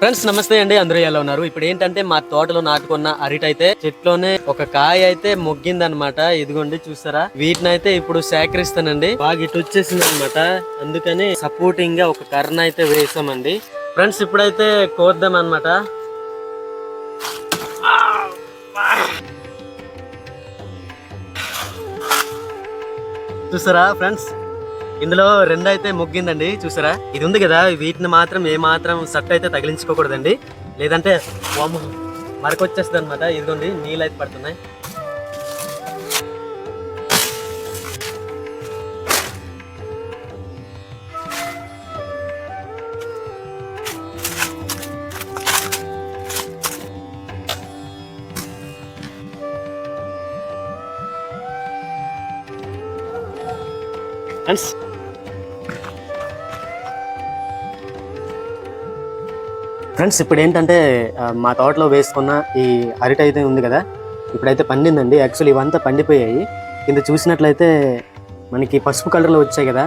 Friends నమస్తే అండి. అందరూ ఎలా ఉన్నారు? ఇప్పుడు ఏంటంటే మా తోటలో నాటుకున్న అరిటి అయితే చెట్లోనే ఒక కాయ అయితే మొగ్గింది అనమాట ఇదిగోండి చూసారా? వీటిని అయితే ఇప్పుడు సేకరిస్తానండి. బాగా ఇటు వచ్చేసింది అనమాట అందుకని సపోర్టింగ్గా ఒక కర్ర అయితే వేసామండి. ఫ్రెండ్స్ ఇప్పుడైతే కోద్దాం అనమాట చూసారా ఫ్రెండ్స్ ఇందులో రెండు అయితే ముగ్గిందండి చూసారా? ఇది ఉంది కదా వీటిని మాత్రం ఏ మాత్రం సట్ అయితే తగిలించుకోకూడదండి. లేదంటే మరకొచ్చేస్తుంది అనమాట ఇదిగోండి నీళ్ళు అయితే పడుతున్నాయి. ఫ్రెండ్స్ ఫ్రెండ్స్ ఇప్పుడు ఏంటంటే మా తోటలో వేసుకున్న ఈ అరటి అయితే ఉంది కదా ఇప్పుడైతే పండిందండి. యాక్చువల్లీ ఇవంతా పండిపోయాయి. కింద చూసినట్లయితే మనకి పసుపు కలర్లో వచ్చాయి కదా.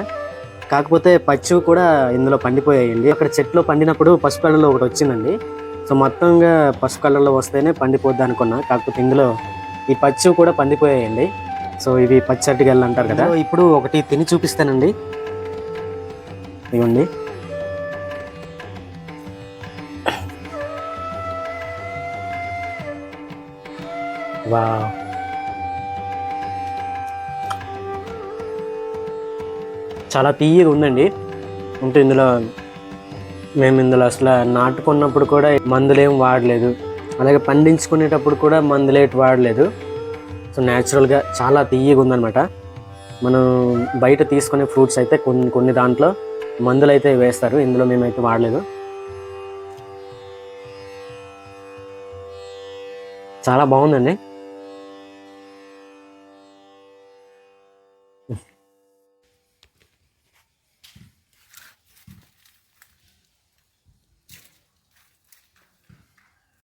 కాకపోతే పచ్చివి కూడా ఇందులో పండిపోయాయండి. అక్కడ చెట్లో పండినప్పుడు పసుపు కలర్లో ఒకటి వచ్చిందండి. సో మొత్తంగా పసుపు కలర్లో వస్తేనే పండిపోద్ది అనుకున్నా. కాకపోతే ఇందులో ఈ పచ్చివి కూడా పండిపోయాయండి. సో ఇవి పచ్చి అరటిగల్లు అంటారు కదా. ఇప్పుడు ఒకటి తిని చూపిస్తానండి. ఇవ్వండి వావ్ చాలా తీయగా ఉందండి. అంటే ఇందులో మేము ఇందులో అసలు నాటుకున్నప్పుడు కూడా మందులేం వాడలేదు. అలాగే పండించుకునేటప్పుడు కూడా మందులేటి వాడలేదు. సో న్యాచురల్గా చాలా తీయగా ఉందన్నమాట. మనం బయట తీసుకునే ఫ్రూట్స్ అయితే కొన్ని కొన్ని దాంట్లో మందులు అయితే వేస్తారు. ఇందులో మేమైతే వాడలేదు. చాలా బాగుందండి.